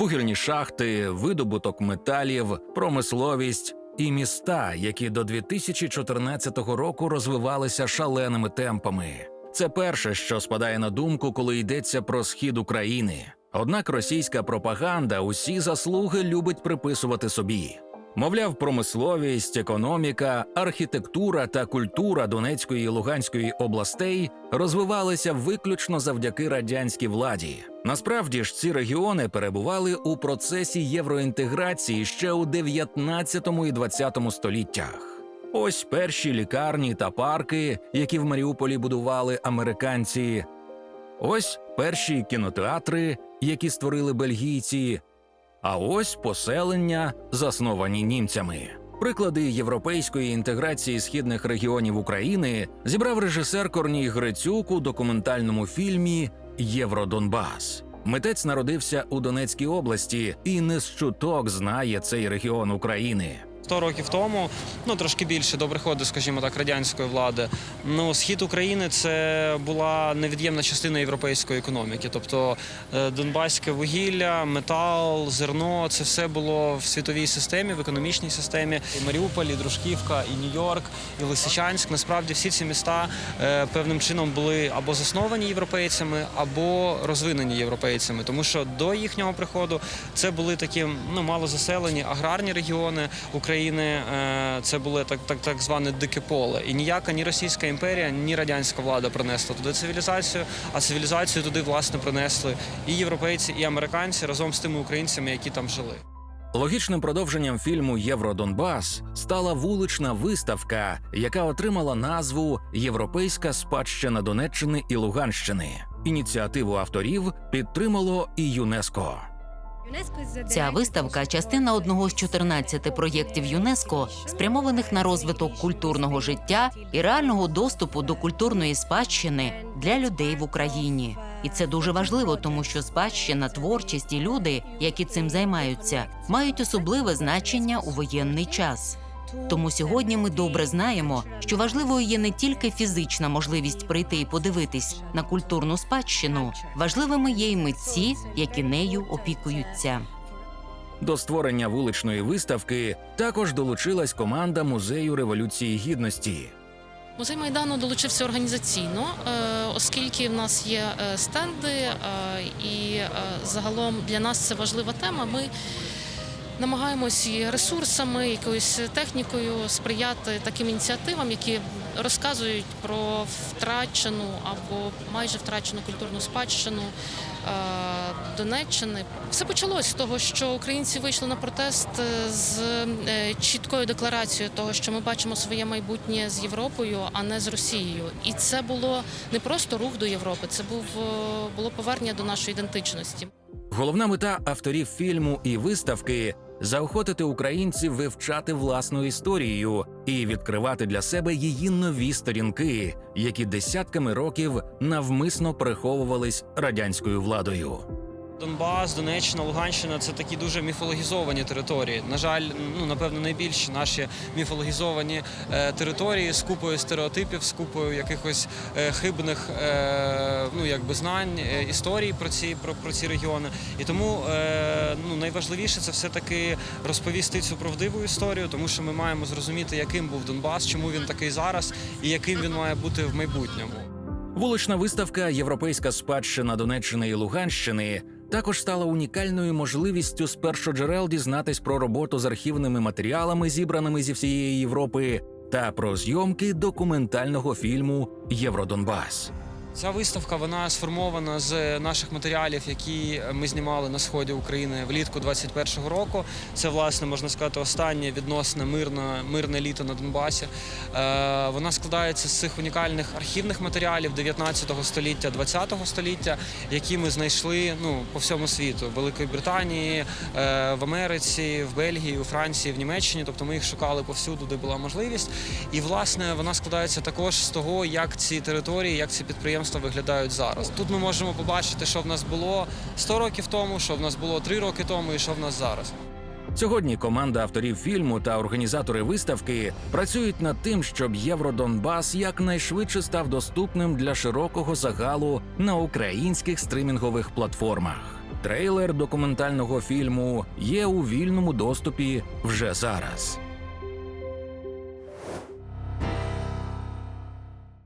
вугільні шахти, видобуток металів, промисловість і міста, які до 2014 року розвивалися шаленими темпами. Це перше, що спадає на думку, коли йдеться про схід України. Однак російська пропаганда усі заслуги любить приписувати собі. Мовляв, промисловість, економіка, архітектура та культура Донецької і Луганської областей розвивалися виключно завдяки радянській владі. Насправді ж ці регіони перебували у процесі євроінтеграції ще у 19 і 20 століттях. Ось перші лікарні та парки, які в Маріуполі будували американці. Ось перші кінотеатри, які створили бельгійці. А ось поселення, засновані німцями. Приклади європейської інтеграції східних регіонів України зібрав режисер Корній Грицюк у документальному фільмі Євродонбас. Митець народився у Донецькій області і не з чуток знає цей регіон України. 100 років тому, ну трошки більше до приходу, скажімо так, радянської влади. Ну, схід України це була невід'ємна частина європейської економіки. Тобто е, донбаське вугілля, метал, зерно це все було в світовій системі, в економічній системі. І Маріуполь, і Дружківка, і Нью-Йорк, і Лисичанськ. Насправді всі ці міста е, певним чином були або засновані європейцями, або розвинені європейцями, тому що до їхнього приходу це були такі ну малозаселені аграрні регіони України. Е, Це були так, так, так зване дике поле. І ніяка ні Російська імперія, ні радянська влада принесла туди цивілізацію, а цивілізацію туди власне принесли і європейці, і американці разом з тими українцями, які там жили. Логічним продовженням фільму Євродонбас стала вулична виставка, яка отримала назву Європейська спадщина Донеччини і Луганщини. Ініціативу авторів підтримало і ЮНЕСКО. Ця виставка частина одного з 14 проєктів ЮНЕСКО, спрямованих на розвиток культурного життя і реального доступу до культурної спадщини для людей в Україні. І це дуже важливо, тому що спадщина, творчість і люди, які цим займаються, мають особливе значення у воєнний час. Тому сьогодні ми добре знаємо, що важливою є не тільки фізична можливість прийти і подивитись на культурну спадщину, важливими є й митці, які нею опікуються. До створення вуличної виставки також долучилась команда музею революції гідності. Музей майдану долучився організаційно, е, оскільки в нас є е, стенди, е, і загалом для нас це важлива тема. Ми намагаємось і ресурсами, якоюсь технікою сприяти таким ініціативам, які розказують про втрачену або майже втрачену культурну спадщину е, Донеччини. Все почалось з того, що українці вийшли на протест е, з е, чіткою декларацією того, що ми бачимо своє майбутнє з Європою, а не з Росією. І це було не просто рух до Європи, це був було повернення до нашої ідентичності. Головна мета авторів фільму і виставки заохотити українців вивчати власну історію і відкривати для себе її нові сторінки, які десятками років навмисно приховувались радянською владою. Донбас, Донеччина, Луганщина це такі дуже міфологізовані території. На жаль, ну напевно, найбільші наші міфологізовані е, території з купою стереотипів, з купою якихось е, хибних е, ну якби знань, е, історій про ці про, про ці регіони. І тому е, ну найважливіше це все таки розповісти цю правдиву історію, тому що ми маємо зрозуміти, яким був Донбас, чому він такий зараз і яким він має бути в майбутньому. Вулична виставка Європейська спадщина Донеччини і Луганщини також стала унікальною можливістю з першоджерел дізнатись про роботу з архівними матеріалами, зібраними зі всієї Європи, та про зйомки документального фільму Євродонбас. Ця виставка вона сформована з наших матеріалів, які ми знімали на сході України влітку 21-го року. Це власне можна сказати останнє відносно мирне, мирне літо на Донбасі. Е, вона складається з цих унікальних архівних матеріалів 19 століття, 20 століття, які ми знайшли ну по всьому світу в Великій Британії, е, в Америці, в Бельгії, у Франції, в Німеччині. Тобто ми їх шукали повсюду, де була можливість. І власне вона складається також з того, як ці території, як ці підприємства виглядають зараз. Тут ми можемо побачити, що в нас було 100 років тому, що в нас було 3 роки тому і що в нас зараз. Сьогодні команда авторів фільму та організатори виставки працюють над тим, щоб Євродонбас якнайшвидше став доступним для широкого загалу на українських стримінгових платформах. Трейлер документального фільму є у вільному доступі вже зараз.